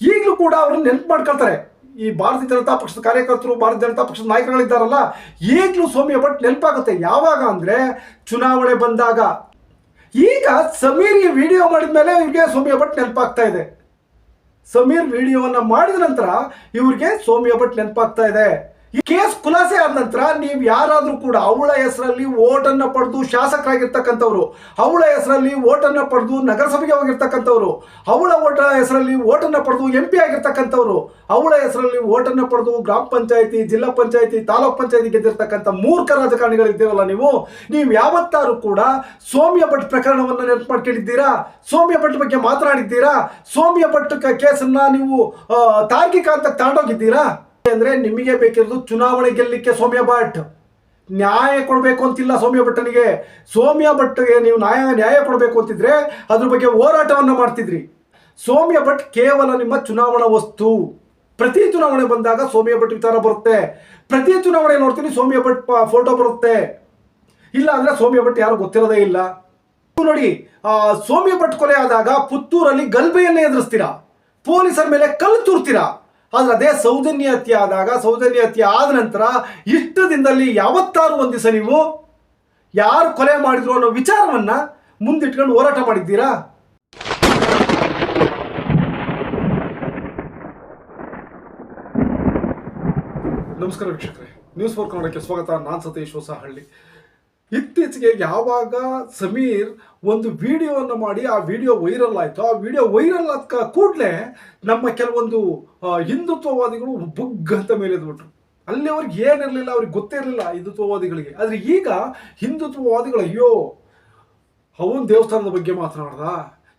ಈಗಲೂ ಕೂಡ ಅವ್ರನ್ನ ನೆನಪು ಮಾಡ್ಕೊಳ್ತಾರೆ. ಈ ಭಾರತೀಯ ಜನತಾ ಪಕ್ಷದ ಕಾರ್ಯಕರ್ತರು, ಭಾರತೀಯ ಜನತಾ ಪಕ್ಷದ ನಾಯಕರುಗಳಿದ್ದಾರಲ್ಲ, ಈಗಲೂ ಸೌಮ್ಯ ಭಟ್ ನೆನಪಾಗುತ್ತೆ. ಯಾವಾಗ ಅಂದರೆ ಚುನಾವಣೆ ಬಂದಾಗ. ಈಗ ಸಮೀರ್ ಈ ವಿಡಿಯೋ ಮಾಡಿದ ಮೇಲೆ ಇವ್ರಿಗೆ ಸೌಮ್ಯ ಭಟ್ ನೆನಪಾಗ್ತಾ ಇದೆ. ಸಮೀರ್ ವಿಡಿಯೋವನ್ನು ಮಾಡಿದ ನಂತರ ಇವ್ರಿಗೆ ಸೌಮ್ಯ ಭಟ್ ನೆನಪಾಗ್ತಾ ಇದೆ. ಈ ಕೇಸ್ ಖುಲಾಸೆ ಆದ ನಂತರ ನೀವು ಯಾರಾದರೂ ಕೂಡ ಅವಳ ಹೆಸರಲ್ಲಿ ಓಟನ್ನು ಪಡೆದು ಶಾಸಕರಾಗಿರ್ತಕ್ಕಂಥವ್ರು, ಅವಳ ಹೆಸರಲ್ಲಿ ಓಟನ್ನು ಪಡೆದು ನಗರಸಭೆಗೆ ಹೋಗಿರ್ತಕ್ಕಂಥವ್ರು, ಅವಳ ಓಟ ಹೆಸರಲ್ಲಿ ಓಟನ್ನು ಪಡೆದು ಎಂ ಪಿ ಆಗಿರ್ತಕ್ಕಂಥವ್ರು, ಅವಳ ಹೆಸರಲ್ಲಿ ಓಟನ್ನು ಪಡೆದು ಗ್ರಾಮ ಪಂಚಾಯತಿ, ಜಿಲ್ಲಾ ಪಂಚಾಯತಿ, ತಾಲೂಕ್ ಪಂಚಾಯತಿ ಗೆದ್ದಿರ್ತಕ್ಕಂಥ ಮೂರ್ಖ ರಾಜಕಾರಣಿಗಳಿದ್ದೀರಲ್ಲ ನೀವು ನೀವು ಯಾವತ್ತಾರು ಕೂಡ ಸೌಮ್ಯ ಭಟ್ ಪ್ರಕರಣವನ್ನು ನೆನಪು ಮಾಡ್ಕೊಂಡಿದ್ದೀರಾ? ಸೌಮ್ಯ ಭಟ್ ಬಗ್ಗೆ ಮಾತನಾಡಿದ್ದೀರಾ? ಸೌಮ್ಯ ಭಟ್ ಕೇಸನ್ನ ನೀವು ತಾರ್ಕಿಕ ಅಂತ ತಗೊಂಡೋಗಿದ್ದೀರಾ ಅಂದ್ರೆ ನಿಮಗೆ ಬೇಕಿರೋದು ಚುನಾವಣೆ ಗೆಲ್ಲಕ್ಕೆ ಸೌಮ್ಯ ಭಟ್. ನ್ಯಾಯ ಕೊಡಬೇಕು ಅಂತಿಲ್ಲ ಸೌಮ್ಯ ಭಟ್ಟನಿಗೆ. ಸೌಮ್ಯ ಭಟ್ಗೆ ನೀವು ನ್ಯಾಯ ನ್ಯಾಯ ಕೊಡಬೇಕು ಅಂತಿದ್ರೆ ಅದ್ರ ಬಗ್ಗೆ ಹೋರಾಟವನ್ನ ಮಾಡ್ತಿದ್ರಿ. ಸೌಮ್ಯ ಭಟ್ ಕೇವಲ ನಿಮ್ಮ ಚುನಾವಣಾ ವಸ್ತು. ಪ್ರತಿ ಚುನಾವಣೆ ಬಂದಾಗ ಸೌಮ್ಯ ಭಟ್ ವಿಚಾರ ಬರುತ್ತೆ. ಪ್ರತಿ ಚುನಾವಣೆ ನೋಡ್ತೀನಿ ಸೌಮ್ಯ ಭಟ್ ಫೋಟೋ ಬರುತ್ತೆ. ಇಲ್ಲ ಅಂದ್ರೆ ಸೌಮ್ಯ ಭಟ್ ಯಾರು ಗೊತ್ತಿರೋದೇ ಇಲ್ಲ. ನೋಡಿ ಸೌಮ್ಯ ಭಟ್ ಕೊಲೆ ಆದಾಗ ಪುತ್ತೂರಲ್ಲಿ ಗಲ್ಬೆಯನ್ನೇ ಎದುರಿಸ್ತೀರಾ? ಪೊಲೀಸರ ಮೇಲೆ ಕಲ್ಲು ತೂರ್ತೀರಾ? ಆದ್ರೆ ಅದೇ ಸೌಜನ್ಯ ಹತ್ಯೆ ಆದಾಗ, ಸೌಜನ್ಯ ಹತ್ಯೆ ಆದ ನಂತರ ಇಷ್ಟು ದಿನದಲ್ಲಿ ಯಾವತ್ತಾರು ಒಂದು ದಿವಸ ನೀವು ಯಾರು ಕೊಲೆ ಮಾಡಿದ್ರು ಅನ್ನೋ ವಿಚಾರವನ್ನ ಮುಂದಿಟ್ಕೊಂಡು ಹೋರಾಟ ಮಾಡಿದ್ದೀರಾ? ನಮಸ್ಕಾರ ವೀಕ್ಷಕರೇ. ನ್ಯೂಸ್ ಫೋರ್ ಕನ್ನಡಕ್ಕೆ ಸ್ವಾಗತ. ನಾನು ಸತೀಶ್ ಹೊಸಹಳ್ಳಿ. ಇತ್ತೀಚೆಗೆ ಯಾವಾಗ ಸಮೀರ್ ಒಂದು ವಿಡಿಯೋವನ್ನು ಮಾಡಿ ಆ ವಿಡಿಯೋ ವೈರಲ್ ಆಯಿತು, ಆ ವಿಡಿಯೋ ವೈರಲ್ ಆದ ಕೂಡಲೇ ನಮ್ಮ ಕೆಲವೊಂದು ಹಿಂದುತ್ವವಾದಿಗಳು ಬುಗ್ ಅಂತ ಮೇಲೆ ಇದ್ಬಿಟ್ರು ಅಲ್ಲಿ ಅವ್ರಿಗೆ ಏನಿರಲಿಲ್ಲ, ಅವ್ರಿಗೆ ಗೊತ್ತೇ ಇರಲಿಲ್ಲ ಹಿಂದುತ್ವವಾದಿಗಳಿಗೆ. ಆದರೆ ಈಗ ಹಿಂದುತ್ವವಾದಿಗಳು, ಅಯ್ಯೋ, ಅವನು ದೇವಸ್ಥಾನದ ಬಗ್ಗೆ ಮಾತನಾಡ್ದ?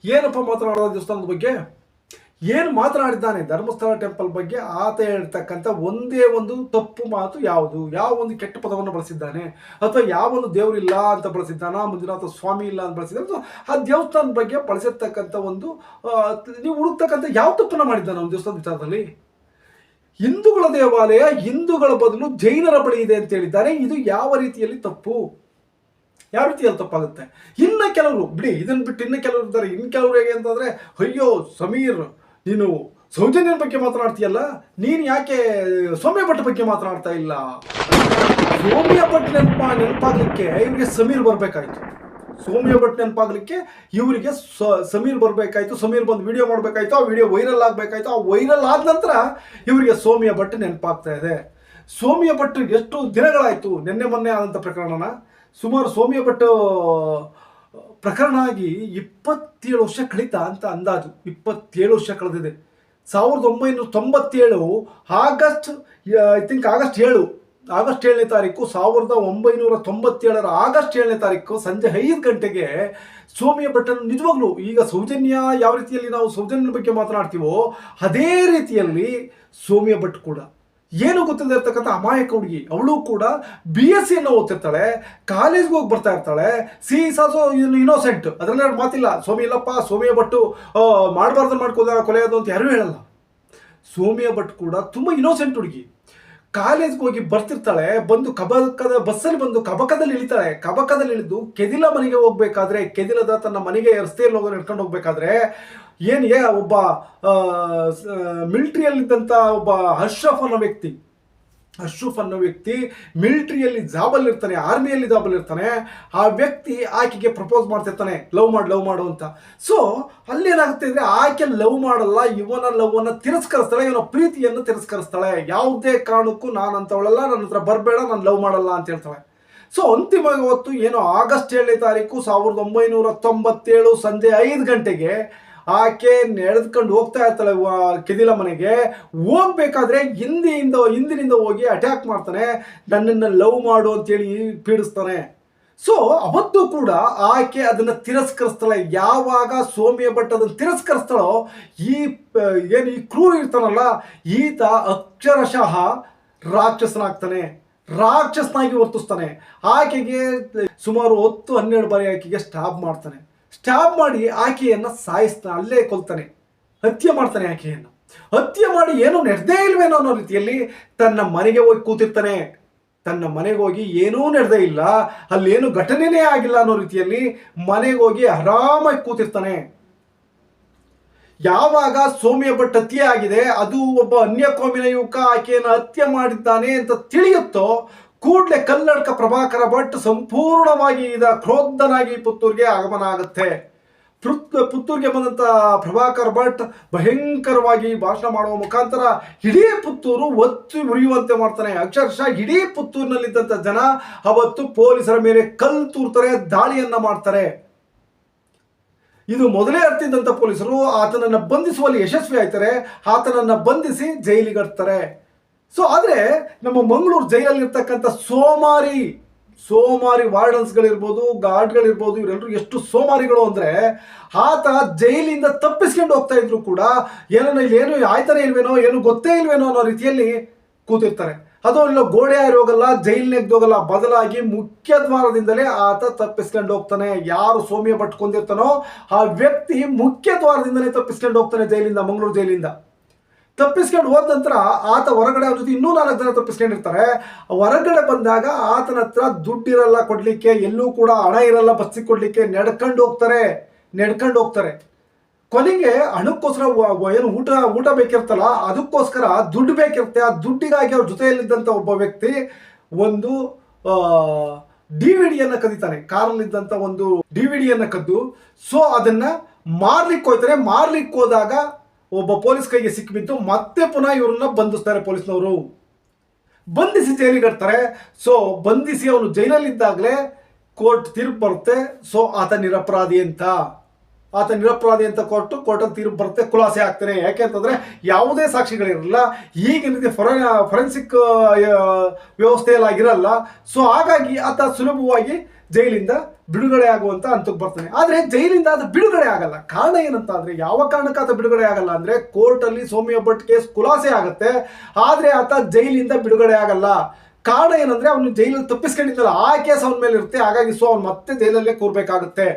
ಏನಪ್ಪ ಮಾತನಾಡ್ದ ದೇವಸ್ಥಾನದ ಬಗ್ಗೆ? ಏನು ಮಾತನಾಡಿದ್ದಾನೆ ಧರ್ಮಸ್ಥಳ ಟೆಂಪಲ್ ಬಗ್ಗೆ, ಆತ ಹೇಳ್ತಕ್ಕಂಥ ಒಂದೇ ಒಂದು ತಪ್ಪು ಮಾತು ಯಾವುದು? ಯಾವ ಒಂದು ಕೆಟ್ಟ ಪದವನ್ನು ಬಳಸಿದ್ದಾನೆ? ಅಥವಾ ಯಾವ ಒಂದು ದೇವರಿಲ್ಲ ಅಂತ ಬಳಸಿದ್ದಾನ? ಮಂಜುನಾಥ ಸ್ವಾಮಿ ಇಲ್ಲ ಅಂತ ಬಳಸಿದ್ದಾನೆ? ಆ ದೇವಸ್ಥಾನದ ಬಗ್ಗೆ ಬಳಸಿರ್ತಕ್ಕಂಥ ಒಂದು ನೀವು ಹುಡುಕ್ತಕ್ಕಂಥ ಯಾವ ತಪ್ಪನ್ನು ಮಾಡಿದ್ದಾನೆ ಒಂದು ದೇವಸ್ಥಾನದ ವಿಚಾರದಲ್ಲಿ? ಹಿಂದೂಗಳ ದೇವಾಲಯ, ಹಿಂದೂಗಳ ಬದಲು ಜೈನರ ಬಳಿ ಇದೆ ಅಂತ ಹೇಳಿದ್ದಾರೆ ಇದು ಯಾವ ರೀತಿಯಲ್ಲಿ ತಪ್ಪು? ಯಾವ ರೀತಿಯಲ್ಲಿ ತಪ್ಪಾಗುತ್ತೆ? ಇನ್ನ ಕೆಲವರು, ಬಿಡಿ, ಇದನ್ನ ಬಿಟ್ಟು ಇನ್ನು ಕೆಲವರು ಇದ್ದಾರೆ. ಇನ್ನು ಕೆಲವರು ಹೇಗೆ ಅಂತಂದ್ರೆ, ಅಯ್ಯೋ, ಸಮೀರ್ ನೀನು ಸೌಜನ್ಯನ ಬಗ್ಗೆ ಮಾತನಾಡ್ತೀಯಲ್ಲ? ನೀನು ಯಾಕೆ ಸೌಮ್ಯ ಭಟ್ ಬಗ್ಗೆ ಮಾತನಾಡ್ತಾ ಇಲ್ಲ? ಸೌಮ್ಯ ಭಟ್ ನೆನಪ ನೆನಪಾಗ್ಲಿಕ್ಕೆ ಇವರಿಗೆ ಸಮೀರ್ ಬರಬೇಕಾಯ್ತು. ಸೌಮ್ಯ ಭಟ್ ನೆನಪಾಗ್ಲಿಕ್ಕೆ ಇವರಿಗೆ ಸಮೀರ್ ಬರಬೇಕಾಯ್ತು, ಸಮೀರ್ ಬಂದು ವಿಡಿಯೋ ಮಾಡ್ಬೇಕಾಯ್ತು, ಆ ವಿಡಿಯೋ ವೈರಲ್ ಆಗ್ಬೇಕಾಯ್ತು. ಆ ವೈರಲ್ ಆದ ನಂತರ ಇವರಿಗೆ ಸೌಮ್ಯ ಭಟ್ ನೆನಪಾಗ್ತಾ ಇದೆ. ಸೌಮ್ಯ ಭಟ್ ಎಷ್ಟು ದಿನಗಳಾಯಿತು? ನಿನ್ನೆ ಮೊನ್ನೆ ಆದಂಥ ಪ್ರಕರಣನ. ಸುಮಾರು ಸೌಮ್ಯ ಭಟ್ ಪ್ರಕರಣ ಆಗಿ ಇಪ್ಪತ್ತೇಳು ವರ್ಷ ಕಳೀತಾ ಅಂತ ಅಂದಾಜು. ಇಪ್ಪತ್ತೇಳು ವರ್ಷ ಕಳೆದಿದೆ. ಸಾವಿರದ ಒಂಬೈನೂರ ತೊಂಬತ್ತೇಳು ಆಗಸ್ಟ್, ಐ ಥಿಂಕ್ ಆಗಸ್ಟ್ ಏಳು, ಆಗಸ್ಟ್ ಏಳನೇ ತಾರೀಕು, ಸಾವಿರದ ಒಂಬೈನೂರ ತೊಂಬತ್ತೇಳರ ಆಗಸ್ಟ್ ಏಳನೇ ತಾರೀಕು ಸಂಜೆ ಐದು ಗಂಟೆಗೆ ಸೌಮ್ಯ ಭಟ್ಟನ್ ನಿಜವಾಗ್ಲೂ ಈಗ ಸೌಜನ್ಯ ಯಾವ ರೀತಿಯಲ್ಲಿ ನಾವು ಸೌಜನ್ಯನ ಬಗ್ಗೆ ಮಾತನಾಡ್ತೀವೋ, ಅದೇ ರೀತಿಯಲ್ಲಿ ಸೋಮಿಯ ಭಟ್ ಕೂಡ. ಏನು ಗೊತ್ತಿಲ್ಲದೆ ಇರ್ತಕ್ಕಂಥ ಅಮಾಯಕ ಹುಡುಗಿ. ಅವಳು ಕೂಡ ಬಿ ಎಸ್ ಸಿಯನ್ನು ಓದ್ತಿರ್ತಾಳೆ ಕಾಲೇಜ್ಗೆ ಹೋಗಿ ಬರ್ತಾ ಇರ್ತಾಳೆ ಸಿ ಸಾಸೋ ಇನ್ನೋಸೆಂಟ್ ಅದರಲ್ಲಿ ಮಾತಿಲ್ಲ. ಸೋಮಿ ಇಲ್ಲಪ್ಪ, ಸೋಮಿಯ ಭಟ್ಟು ಮಾಡಬಾರ್ದು ಮಾಡ್ಕೋದ ಕೊಲೆಯೋದು ಅಂತ ಯಾರೂ ಹೇಳಲ್ಲ. ಸೋಮಿಯ ಭಟ್ ಕೂಡ ತುಂಬ ಇನ್ನೋಸೆಂಟ್ ಹುಡುಗಿ. ಕಾಲೇಜ್ಗೆ ಹೋಗಿ ಬರ್ತಿರ್ತಾಳೆ, ಬಂದು ಕಬಕದ ಬಸ್ಸಲ್ಲಿ ಬಂದು ಕಬಕದಲ್ಲಿ ಇಳಿತಾಳೆ. ಕಬಕದಲ್ಲಿ ಇಳಿದು ಕೆದಿಲ ಮನೆಗೆ ಹೋಗ್ಬೇಕಾದ್ರೆ, ಕೆದಿಲದ ತನ್ನ ಮನೆಗೆ ರಸ್ತೆಯಲ್ಲಿ ಹೋಗೋ ಹಿಡ್ಕೊಂಡು ಹೋಗ್ಬೇಕಾದ್ರೆ ಏನಿಗೆ ಒಬ್ಬ ಮಿಲಿಟ್ರಿಯಲ್ಲಿದ್ದಂಥ ಒಬ್ಬ ಹರ್ಷಫ್ ಅನ್ನೋ ವ್ಯಕ್ತಿ. ಅಶ್ರಫ್ ಅನ್ನೋ ವ್ಯಕ್ತಿ ಮಿಲಿಟ್ರಿಯಲ್ಲಿ ಜಾಬಲ್ಲಿ ಇರ್ತಾನೆ ಆರ್ಮಿಯಲ್ಲಿ ಜಾಬಲ್ಲಿ ಇರ್ತಾನೆ ಆ ವ್ಯಕ್ತಿ ಆಕೆಗೆ ಪ್ರಪೋಸ್ ಮಾಡ್ತಿರ್ತಾನೆ, ಲವ್ ಮಾಡಿ, ಲವ್ ಮಾಡು ಅಂತ. ಸೊ ಅಲ್ಲೇನಾಗುತ್ತೆ ಅಂದರೆ ಆಕೆ ಲವ್ ಮಾಡಲ್ಲ, ಇವನ ಲವ್ವನ್ನು ತಿರಸ್ಕರಿಸ್ತಾಳೆ, ಇವನ ಪ್ರೀತಿಯನ್ನು ತಿರಸ್ಕರಿಸ್ತಾಳೆ. ಯಾವುದೇ ಕಾರಣಕ್ಕೂ ನಾನು ಅಂತವಳಲ್ಲ ನನ್ನ ಹತ್ರ ಬರಬೇಡ, ನಾನು ಲವ್ ಮಾಡಲ್ಲ ಅಂತ ಹೇಳ್ತಾಳೆ. ಸೊ ಅಂತಿಮವಾಗಿ ಹೊತ್ತು ಏನೋ ಆಗಸ್ಟ್ ಏಳನೇ ತಾರೀಕು ಸಾವಿರದ ಒಂಬೈನೂರ ತೊಂಬತ್ತೇಳು ಸಂಜೆ ಐದು ಗಂಟೆಗೆ ಆಕೆ ನಡೆದ್ಕೊಂಡು ಹೋಗ್ತಾ ಇರ್ತಾಳೆ ಕೆದಿಲ ಮನೆಗೆ. ಹೋಗ್ಬೇಕಾದ್ರೆ ಹಿಂದಿಯಿಂದ, ಹಿಂದಿನಿಂದ ಹೋಗಿ ಅಟ್ಯಾಕ್ ಮಾಡ್ತಾನೆ, ನನ್ನನ್ನು ಲವ್ ಮಾಡು ಅಂತೇಳಿ ಪೀಡಿಸ್ತಾನೆ. ಸೊ ಅವತ್ತು ಕೂಡ ಆಕೆ ಅದನ್ನ ತಿರಸ್ಕರಿಸ್ತಾಳೆ. ಯಾವಾಗ ಸೋಮ್ಯ ಭಟ್ ಅದನ್ನು ತಿರಸ್ಕರಿಸ್ತಾಳೋ, ಈ ಏನು ಈ ಕ್ರೂ ಇರ್ತಾನಲ್ಲ, ಈತ ಅಕ್ಷರಶಃ ರಾಕ್ಷಸನಾಗ್ತಾನೆ. ರಾಕ್ಷಸನಾಗಿ ವರ್ತಿಸ್ತಾನೆ. ಆಕೆಗೆ ಸುಮಾರು ಹತ್ತು ಹನ್ನೆರಡು ಬಾರಿ ಆಕೆಗೆ ಸ್ಟಾಪ್ ಮಾಡ್ತಾನೆ. ಸ್ಟಾಪ್ ಮಾಡಿ ಆಕೆಯನ್ನು ಸಾಯಿಸ್ತಾನೆ ಅಲ್ಲೇ ಕೊಲ್ತಾನೆ. ಹತ್ಯೆ ಮಾಡ್ತಾನೆ ಆಕೆಯನ್ನು. ಹತ್ಯೆ ಮಾಡಿ ಏನೂ ನಡೆದೇ ಇಲ್ವೇನೋ ಅನ್ನೋ ರೀತಿಯಲ್ಲಿ ತನ್ನ ಮನೆಗೆ ಹೋಗಿ ಕೂತಿರ್ತಾನೆ. ತನ್ನ ಮನೆಗೆ ಹೋಗಿ ಏನೂ ನಡೆದೇ ಇಲ್ಲ. ಅಲ್ಲೇನು ಘಟನೆನೇ ಆಗಿಲ್ಲ ಅನ್ನೋ ರೀತಿಯಲ್ಲಿ ಮನೆಗೆ ಹೋಗಿ ಆರಾಮಾಗಿ ಕೂತಿರ್ತಾನೆ. ಯಾವಾಗ ಸೌಮ್ಯ ಭಟ್ ಹತ್ಯೆ ಆಗಿದೆ, ಅದು ಒಬ್ಬ ಅನ್ಯ ಕೋಮಿನ ಯುವಕ ಆಕೆಯನ್ನು ಹತ್ಯೆ ಮಾಡಿದ್ದಾನೆ ಅಂತ ತಿಳಿಯುತ್ತೋ ಕೂಡಲೇ ಕಲ್ಲಡ್ಕ ಪ್ರಭಾಕರ ಭಟ್ ಸಂಪೂರ್ಣವಾಗಿ ಇದ ಕ್ರೋಧನಾಗಿ ಪುತ್ತೂರಿಗೆ ಆಗಮನ ಆಗುತ್ತೆ. ಪುತ್ ಪುತ್ತೂರಿಗೆ ಬಂದಂಥ ಪ್ರಭಾಕರ್ ಭಟ್ ಭಯಂಕರವಾಗಿ ಭಾಷಣ ಮಾಡುವ ಮುಖಾಂತರ ಇಡೀ ಪುತ್ತೂರು ಒತ್ತಿ ಉರಿಯುವಂತೆ ಮಾಡ್ತಾನೆ. ಅಕ್ಷರಶಃ ಇಡೀ ಪುತ್ತೂರಿನಲ್ಲಿದ್ದಂಥ ಜನ ಅವತ್ತು ಪೊಲೀಸರ ಮೇಲೆ ಕಲ್ಲು ತೂರ್ತಾರೆ, ದಾಳಿಯನ್ನ ಮಾಡ್ತಾರೆ. ಇದು ಮೊದಲೇ ಅರ್ತಿದ್ದಂಥ ಪೊಲೀಸರು, ಆತನನ್ನು ಬಂಧಿಸುವಲ್ಲಿ ಯಶಸ್ವಿ ಆಯ್ತಾರೆ, ಆತನನ್ನು ಬಂಧಿಸಿ ಜೈಲಿಗೆ ಹಾಕ್ತಾರೆ ಸೊ ಆದರೆ ನಮ್ಮ ಮಂಗಳೂರು ಜೈಲಲ್ಲಿರ್ತಕ್ಕಂಥ ಸೋಮಾರಿ ಸೋಮಾರಿ ವಾರ್ಡನ್ಸ್ಗಳಿರ್ಬೋದು, ಗಾರ್ಡ್ಗಳಿರ್ಬೋದು ಇವರೆಲ್ಲರೂ ಎಷ್ಟು ಸೋಮಾರಿಗಳು ಅಂದರೆ ಆತ ಜೈಲಿಂದ ತಪ್ಪಿಸ್ಕೊಂಡು ಹೋಗ್ತಾ ಇದ್ರು ಕೂಡ ಏನೋ ಏನು ಆಯ್ತಾನೆ ಇಲ್ವೇನೋ, ಏನು ಗೊತ್ತೇ ಇಲ್ವೇನೋ ಅನ್ನೋ ರೀತಿಯಲ್ಲಿ ಕೂತಿರ್ತಾರೆ. ಅದು ಇಲ್ಲ ಗೋಡೆ ಜೈಲಿನಾಗ ಹೋಗಲ್ಲ ಬದಲಾಗಿ ಮುಖ್ಯ ದ್ವಾರದಿಂದಲೇ ಆತ ತಪ್ಪಿಸ್ಕೊಂಡು ಹೋಗ್ತಾನೆ. ಯಾರು ಸೋಮ್ಯ ಪಟ್ಕೊಂಡಿರ್ತಾನೋ ಆ ವ್ಯಕ್ತಿ ಮುಖ್ಯ ದ್ವಾರದಿಂದಲೇ ತಪ್ಪಿಸ್ಕೊಂಡು ಹೋಗ್ತಾನೆ ಜೈಲಿಂದ, ಮಂಗಳೂರು ಜೈಲಿಂದ. ತಪ್ಪಿಸ್ಕೊಂಡು ಹೋದ ನಂತರ ಆತ ಹೊರಗಡೆ ಅವ್ರ ಜೊತೆ ಇನ್ನೂ ನಾಲ್ಕು ಜನ ತಪ್ಪಿಸ್ಕೊಂಡಿರ್ತಾರೆ. ಹೊರಗಡೆ ಬಂದಾಗ ಆತನ ಹತ್ರ ದುಡ್ಡಿರಲ್ಲ ಕೊಡ್ಲಿಕ್ಕೆ, ಎಲ್ಲೂ ಕೂಡ ಹಣ ಇರಲ್ಲ ಬಸ್ಸಿಗೆ ಕೊಡ್ಲಿಕ್ಕೆ, ನಡ್ಕೊಂಡು ಹೋಗ್ತಾರೆ ನಡ್ಕೊಂಡು ಹೋಗ್ತಾರೆ. ಕೊನೆಗೆ ಹಣಕ್ಕೋಸ್ಕರ ಏನು ಊಟ ಊಟ ಬೇಕಿರ್ತಲ್ಲ, ಅದಕ್ಕೋಸ್ಕರ ದುಡ್ಡು ಬೇಕಿರುತ್ತೆ. ಆ ದುಡ್ಡಿಗಾಗಿ ಅವ್ರ ಜೊತೆಯಲ್ಲಿದ್ದಂಥ ಒಬ್ಬ ವ್ಯಕ್ತಿ ಒಂದು ಡಿ ವಿ ಡಿಯನ್ನು ಕದೀತಾನೆ. ಕಾರಲ್ಲಿದ್ದಂಥ ಒಂದು ಡಿ ವಿ ಡಿಯನ್ನು ಕದ್ದು. ಸೊ ಅದನ್ನ ಮಾರ್ಲಿಕ್ಕೆ ಹೋಯ್ತಾರೆ ಮಾರ್ಲಿಕ್ಕೆ ಹೋದಾಗ ಒಬ್ಬ ಪೊಲೀಸ್ ಕೈಗೆ ಸಿಕ್ಕಿಬಿದ್ದು ಮತ್ತೆ ಪುನಃ ಇವರನ್ನ ಬಂಧಿಸ್ತಾರೆ ಪೊಲೀಸ್ನವರು. ಬಂಧಿಸಿ ಜೈಲಿಗೆ ಹಾಕ್ತಾರೆ ಸೊ ಬಂಧಿಸಿ ಅವನು ಜೈಲಲ್ಲಿದ್ದಾಗಲೇ ಕೋರ್ಟ್ ತೀರ್ಪು ಬರುತ್ತೆ. ಸೊ ಆತ ನಿರಪರಾಧಿ ಅಂತ. ಆತ ನಿರಪರಾಧಿ ಅಂತ ಕೊಟ್ಟು ಕೋರ್ಟಲ್ಲಿ ತೀರ್ಪು ಬರುತ್ತೆ. ಖುಲಾಸೆ ಆಗ್ತಾನೆ. ಯಾಕೆ ಅಂತಂದ್ರೆ ಯಾವುದೇ ಸಾಕ್ಷಿಗಳಿರಲ್ಲ. ಈಗಿನ ರೀತಿ ಫೊರೆ ಫೊರೆನ್ಸಿಕ್ ವ್ಯವಸ್ಥೆಯಲ್ಲಿ ಆಗಿರಲ್ಲ ಸೊ ಹಾಗಾಗಿ ಆತ ಸುಲಭವಾಗಿ ಜೈಲಿಂದ ಬಿಡುಗಡೆ ಆಗುವಂತ ಅಂತಕ್ಕೆ ಬರ್ತಾನೆ. ಆದ್ರೆ ಜೈಲಿಂದ ಅದು ಬಿಡುಗಡೆ ಆಗಲ್ಲ. ಕಾರಣ ಏನಂತ ಅಂದ್ರೆ ಯಾವ ಕಾರಣಕ್ಕೆ ಆತ ಬಿಡುಗಡೆ ಆಗಲ್ಲ. ಅಂದ್ರೆ ಕೋರ್ಟಲ್ಲಿ ಸೌಮ್ಯ ಭಟ್ ಕೇಸ್ ಖುಲಾಸೆ ಆಗುತ್ತೆ. ಆದ್ರೆ ಆತ ಜೈಲಿಂದ ಬಿಡುಗಡೆ ಆಗಲ್ಲ. ಕಾರಣ ಏನಂದ್ರೆ ಅವನು ಜೈಲಲ್ಲಿ ತಪ್ಪಿಸ್ಕೊಂಡಿದ್ದಲ್ಲ. ಆ ಕೇಸ್ ಅವನ ಮೇಲೆ ಇರುತ್ತೆ. ಹಾಗಾಗಿ ಸೊ ಅವ್ನು ಮತ್ತೆ ಜೈಲಲ್ಲೇ ಕೂರ್ಬೇಕಾಗುತ್ತೆ.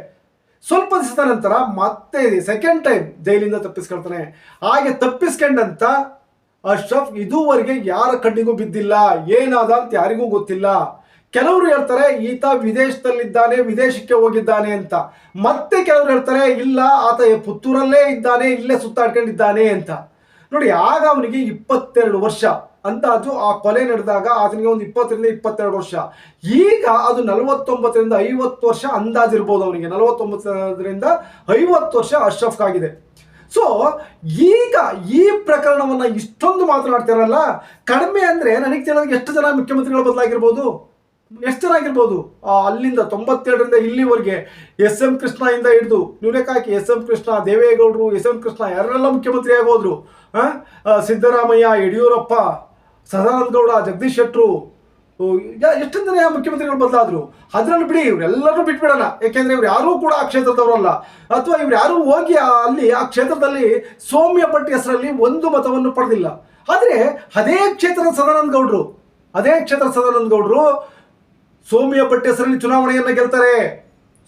ಸ್ವಲ್ಪ ದಿವಸದ ನಂತರ ಮತ್ತೆ ಸೆಕೆಂಡ್ ಟೈಮ್ ಜೈಲಿಂದ ತಪ್ಪಿಸ್ಕೊಳ್ತಾನೆ. ಹಾಗೆ ತಪ್ಪಿಸ್ಕೊಂಡಂತ ಅಶ್ರಫ್ ಇದುವರೆಗೆ ಯಾರ ಕಣ್ಣಿಗೂ ಬಿದ್ದಿಲ್ಲ. ಏನಾದ ಅಂತ ಯಾರಿಗೂ ಗೊತ್ತಿಲ್ಲ. ಕೆಲವರು ಹೇಳ್ತಾರೆ, ಈತ ವಿದೇಶದಲ್ಲಿದ್ದಾನೆ, ವಿದೇಶಕ್ಕೆ ಹೋಗಿದ್ದಾನೆ ಅಂತ. ಮತ್ತೆ ಕೆಲವರು ಹೇಳ್ತಾರೆ, ಇಲ್ಲ, ಆತ ಪುತ್ತೂರಲ್ಲೇ ಇದ್ದಾನೆ, ಇಲ್ಲೇ ಸುತ್ತಾಡ್ಕೊಂಡಿದ್ದಾನೆ ಅಂತ. ನೋಡಿ, ಆಗ ಅವನಿಗೆ ಇಪ್ಪತ್ತೆರಡು ವರ್ಷ ಅಂದಾಜು ಆ ಕೊಲೆ ನಡೆದಾಗ ಆತನಿಗೆ ಒಂದು ಇಪ್ಪತ್ತರಿಂದ ಇಪ್ಪತ್ತೆರಡು ವರ್ಷ. ಈಗ ಅದು ನಲವತ್ತೊಂಬತ್ತರಿಂದ ಐವತ್ತು ವರ್ಷ ಅಂದಾಜಿರ್ಬೋದು ಅವನಿಗೆ. ನಲವತ್ತೊಂಬತ್ತರಿಂದ ಐವತ್ತು ವರ್ಷ ಅಶ್ರಫ್ ಆಗಿದೆ. ಸೊ ಈಗ ಈ ಪ್ರಕರಣವನ್ನ ಇಷ್ಟೊಂದು ಮಾತನಾಡ್ತಿರಲ್ಲ, ಕಡಿಮೆ ಅಂದ್ರೆ ನನಗೆ ತಿಳಿದ ಎಷ್ಟು ಜನ ಮುಖ್ಯಮಂತ್ರಿಗಳು ಬದಲಾಗಿರ್ಬೋದು? ಎಷ್ಟು ಜನ ಆಗಿರ್ಬೋದು ಅಲ್ಲಿಂದ ತೊಂಬತ್ತೆರಡರಿಂದ ಇಲ್ಲಿವರೆಗೆ ಎಸ್ ಎಂ ಕೃಷ್ಣ ಇಂದ ಹಿಡಿದು ನ್ಯೂನಕಾಕಿ ಎಸ್ ಎಂ ಕೃಷ್ಣ ದೇವೇಗೌಡರು ಎಸ್ ಎಂ ಕೃಷ್ಣ ಯಾರೆಲ್ಲ ಮುಖ್ಯಮಂತ್ರಿ ಆಗೋದ್ರು ಹಾಂ ಸಿದ್ದರಾಮಯ್ಯ ಯಡಿಯೂರಪ್ಪ ಸದಾನಂದ ಗೌಡ ಜಗದೀಶ್ ಶೆಟ್ಟರು ಓ, ಯಾ- ಎಷ್ಟು ಜನ ಮುಖ್ಯಮಂತ್ರಿಗಳು ಬದಲಾದ್ರು? ಅದರಲ್ಲಿ ಬಿಡಿ ಇವರೆಲ್ಲರೂ ಬಿಟ್ಬಿಡೋಣ. ಯಾಕೆಂದ್ರೆ ಇವ್ರು ಯಾರೂ ಕೂಡ ಆ ಕ್ಷೇತ್ರದವರಲ್ಲ. ಅಥವಾ ಇವ್ರು ಯಾರೂ ಹೋಗಿ ಅಲ್ಲಿ ಆ ಕ್ಷೇತ್ರದಲ್ಲಿ ಸೌಮ್ಯ ಭಟ್ ಹೆಸರಲ್ಲಿ ಒಂದು ಮತವನ್ನು ಪಡೆದಿಲ್ಲ. ಆದರೆ ಅದೇ ಕ್ಷೇತ್ರದ ಸದಾನಂದ ಗೌಡರು ಅದೇ ಕ್ಷೇತ್ರದ ಸದಾನಂದ ಗೌಡರು ಸೌಮ್ಯ ಭಟ್ ಹೆಸರಲ್ಲಿ ಚುನಾವಣೆಯನ್ನ ಗೆಲ್ತಾರೆ.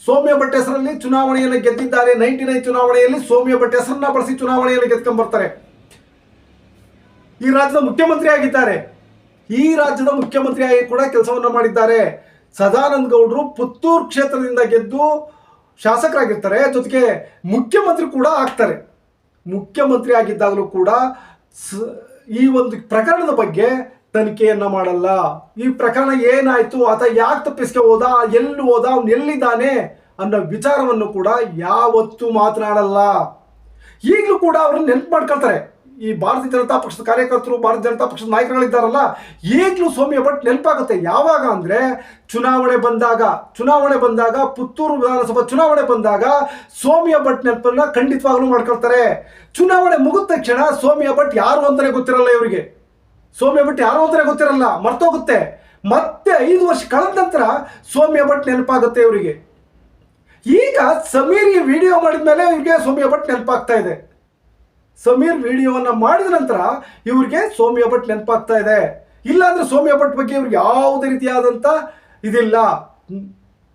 ಸೌಮ್ಯ ಭಟ್ ಹೆಸರಲ್ಲಿ ಚುನಾವಣೆಯನ್ನು ಗೆದ್ದಿದ್ದಾರೆ. ನೈಂಟಿ ನೈನ್ ಚುನಾವಣೆಯಲ್ಲಿ ಸೌಮ್ಯ ಭಟ್ ಹೆಸರನ್ನ ಬಳಸಿ ಚುನಾವಣೆಯನ್ನು ಗೆದ್ಕೊಂಡ್ ಬರ್ತಾರೆ ಈ ರಾಜ್ಯದ ಮುಖ್ಯಮಂತ್ರಿ ಆಗಿದ್ದಾರೆ. ಈ ರಾಜ್ಯದ ಮುಖ್ಯಮಂತ್ರಿಯಾಗಿ ಕೂಡ ಕೆಲಸವನ್ನು ಮಾಡಿದ್ದಾರೆ. ಸದಾನಂದ ಗೌಡರು ಪುತ್ತೂರು ಕ್ಷೇತ್ರದಿಂದ ಗೆದ್ದು ಶಾಸಕರಾಗಿರ್ತಾರೆ. ಜೊತೆಗೆ ಮುಖ್ಯಮಂತ್ರಿ ಕೂಡ ಆಗ್ತಾರೆ. ಮುಖ್ಯಮಂತ್ರಿ ಆಗಿದ್ದಾಗಲೂ ಕೂಡ ಈ ಒಂದು ಪ್ರಕರಣದ ಬಗ್ಗೆ ತನಿಖೆಯನ್ನ ಮಾಡಲ್ಲ. ಈ ಪ್ರಕರಣ ಏನಾಯ್ತು? ಆತ ಯಾಕೆ ತಪ್ಪಿಸ್ಕೆ ಹೋದ? ಎಲ್ಲಿ ಹೋದ? ಅವ್ನು ಎಲ್ಲಿದ್ದಾನೆ? ಅನ್ನೋ ವಿಚಾರವನ್ನು ಕೂಡ ಯಾವತ್ತೂ ಮಾತನಾಡಲ್ಲ. ಈಗಲೂ ಕೂಡ ಅವ್ರನ್ನ ನೆನಪು ಮಾಡ್ಕೊಳ್ತಾರೆ. ಈ ಭಾರತೀಯ ಜನತಾ ಪಕ್ಷದ ಕಾರ್ಯಕರ್ತರು, ಭಾರತೀಯ ಜನತಾ ಪಕ್ಷದ ನಾಯಕರುಗಳಿದ್ದಾರಲ್ಲ, ಈಗಲೂ ಸೌಮ್ಯ ಭಟ್ ನೆನಪಾಗುತ್ತೆ. ಯಾವಾಗ ಅಂದ್ರೆ, ಚುನಾವಣೆ ಬಂದಾಗ ಚುನಾವಣೆ ಬಂದಾಗ, ಪುತ್ತೂರು ವಿಧಾನಸಭಾ ಚುನಾವಣೆ ಬಂದಾಗ ಸೌಮ್ಯ ಭಟ್ ನೆನಪನ್ನ ಖಂಡಿತವಾಗ್ಲೂ ಮಾಡ್ಕೊಳ್ತಾರೆ. ಚುನಾವಣೆ ಮುಗಿದ ತಕ್ಷಣ ಸೌಮ್ಯ ಭಟ್ ಯಾರು ಅಂತಾನೆ ಗೊತ್ತಿರಲ್ಲ ಇವರಿಗೆ. ಸೌಮ್ಯ ಭಟ್ ಯಾರು ಅಂತಾನೆ ಗೊತ್ತಿರಲ್ಲ, ಮರ್ತೋಗುತ್ತೆ. ಮತ್ತೆ ಐದು ವರ್ಷ ಕಳೆದ ನಂತರ ಸೌಮ್ಯ ಭಟ್ ನೆನಪಾಗುತ್ತೆ ಇವರಿಗೆ. ಈಗ ಸಮೀರ್ ಈ ವಿಡಿಯೋ ಮಾಡಿದ ಮೇಲೆ ಇವ್ರಿಗೆ ಸೌಮ್ಯ ಭಟ್ ನೆನಪಾಗ್ತಾ ಇದೆ. ಸಮೀರ್ ವಿಡಿಯೋವನ್ನ ಮಾಡಿದ ನಂತರ ಇವ್ರಿಗೆ ಸೌಮ್ಯ ಭಟ್ ನೆನಪಾಗ್ತಾ ಇದೆ. ಇಲ್ಲಾಂದ್ರೆ ಸೌಮ್ಯ ಭಟ್ ಬಗ್ಗೆ ಇವ್ರಿಗೆ ಯಾವುದೇ ರೀತಿಯಾದಂಥ ಇದಿಲ್ಲ.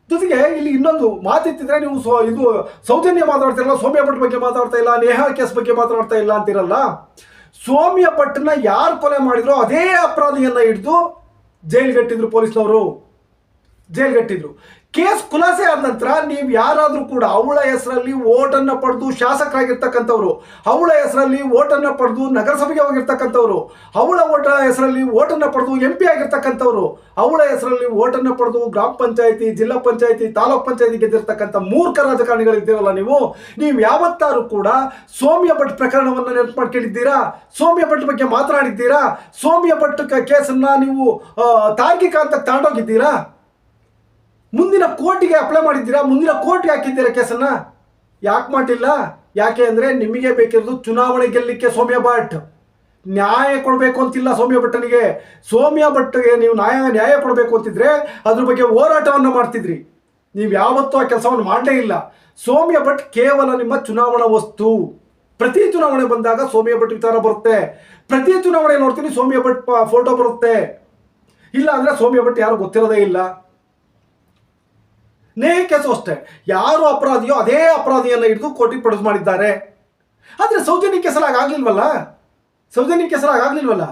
ಜೊತೆಗೆ ಇಲ್ಲಿ ಇನ್ನೊಂದು ಮಾತಿತ್ತಿದ್ರೆ ನೀವು ಸೊ ಇದು ಸೌಜನ್ಯ ಮಾತಾಡ್ತಿರಲ್ಲ, ಸೌಮ್ಯ ಭಟ್ ಬಗ್ಗೆ ಮಾತಾಡ್ತಾ ಇಲ್ಲ, ನೇಹಾ ಕೇಸ್ ಬಗ್ಗೆ ಮಾತಾಡ್ತಾ ಇಲ್ಲ ಅಂತಿರಲ್ಲ. ಸೌಮ್ಯ ಭಟ್ನ ಯಾರು ಕೊಲೆ ಮಾಡಿದ್ರು ಅದೇ ಅಪರಾಧಿಯನ್ನ ಹಿಡಿದು ಜೈಲ್ಗಟ್ಟಿದ್ರು ಪೊಲೀಸ್ನವರು. ಜೈಲ್ಗಟ್ಟಿದ್ರು. ಕೇಸ್ ಖುಲಾಸೆ ಆದ ನಂತರ ನೀವು ಯಾರಾದರೂ ಕೂಡ ಅವಳ ಹೆಸರಲ್ಲಿ ಓಟನ್ನು ಪಡೆದು ಶಾಸಕರಾಗಿರ್ತಕ್ಕಂಥವ್ರು, ಅವಳ ಹೆಸರಲ್ಲಿ ಓಟನ್ನು ಪಡೆದು ನಗರಸಭೆಗೆ ಹೋಗಿರ್ತಕ್ಕಂಥವ್ರು, ಅವಳ ಓಟ ಹೆಸರಲ್ಲಿ ಓಟನ್ನು ಪಡೆದು ಎಂ ಪಿ ಆಗಿರ್ತಕ್ಕಂಥವ್ರು, ಅವಳ ಹೆಸರಲ್ಲಿ ಓಟನ್ನು ಪಡೆದು ಗ್ರಾಮ ಪಂಚಾಯತಿ, ಜಿಲ್ಲಾ ಪಂಚಾಯತಿ, ತಾಲೂಕ್ ಪಂಚಾಯತಿ ಗೆದ್ದಿರ್ತಕ್ಕಂಥ ಮೂರ್ಖ ರಾಜಕಾರಣಿಗಳಿದ್ದೀರಲ್ಲ ನೀವು. ನೀವು ಯಾವತ್ತಾರು ಕೂಡ ಸೋಮ್ಯ ಭಟ್ ಪ್ರಕರಣವನ್ನು ನೆನಪು ಮಾಡ್ಕೊಂಡಿದ್ದೀರಾ? ಸೋಮ್ಯ ಭಟ್ ಬಗ್ಗೆ ಮಾತನಾಡಿದ್ದೀರಾ? ಸೋಮ್ಯ ಭಟ್ ಕೇಸನ್ನ ನೀವು ತಾರ್ಕಿಕ ಅಂತ ತಗೊಂಡೋಗಿದ್ದೀರಾ ಮುಂದಿನ ಕೋರ್ಟಿಗೆ ಅಪ್ಲೈ ಮಾಡಿದ್ದೀರಾ? ಮುಂದಿನ ಕೋರ್ಟ್ಗೆ ಹಾಕಿದ್ದೀರಾ ಕೇಸನ್ನ? ಯಾಕೆ ಮಾಡಿಲ್ಲ ಯಾಕೆ ಅಂದರೆ ನಿಮಗೆ ಬೇಕಿರೋದು ಚುನಾವಣೆ ಗೆಲ್ಲಲಿಕ್ಕೆ ಸೌಮ್ಯ ಭಟ್. ನ್ಯಾಯ ಕೊಡಬೇಕು ಅಂತಿಲ್ಲ ಸೌಮ್ಯ ಭಟ್ಟನಿಗೆ. ಸೌಮ್ಯ ಭಟ್ಗೆ ನೀವು ನ್ಯಾಯ ನ್ಯಾಯ ಕೊಡಬೇಕು ಅಂತಿದ್ರೆ ಅದ್ರ ಬಗ್ಗೆ ಹೋರಾಟವನ್ನು ಮಾಡ್ತಿದ್ರಿ. ನೀವು ಯಾವತ್ತೂ ಆ ಕೆಲಸವನ್ನು ಮಾಡಲೇ ಇಲ್ಲ. ಸೌಮ್ಯ ಭಟ್ ಕೇವಲ ನಿಮ್ಮ ಚುನಾವಣಾ ವಸ್ತು. ಪ್ರತಿ ಚುನಾವಣೆ ಬಂದಾಗ ಸೌಮ್ಯ ಭಟ್ ವಿಚಾರ ಬರುತ್ತೆ. ಪ್ರತಿ ಚುನಾವಣೆ ನೋಡ್ತೀನಿ ಸೌಮ್ಯ ಭಟ್ ಫೋಟೋ ಬರುತ್ತೆ. ಇಲ್ಲ ಅಂದರೆ ಸೌಮ್ಯ ಭಟ್ ಯಾರು ಗೊತ್ತಿರೋದೇ ಇಲ್ಲ. ನೇಹ ಕೇಸು ಅಷ್ಟೇ. ಯಾರು ಅಪರಾಧಿಯೋ ಅದೇ ಅಪರಾಧಿಯನ್ನು ಹಿಡಿದು ಕೋರ್ಟಿಗೆ ಪ್ರೊಡ್ಯೂಸ್ ಮಾಡಿದ್ದಾರೆ. ಆದರೆ ಸೌಜನ್ಯ ಕೆಸರಾಗಿ ಆಗಲಿಲ್ವಲ್ಲ? ಸೌಜನ್ಯ ಕೆಸರಾಗಿ ಆಗಲಿಲ್ವಲ್ಲ?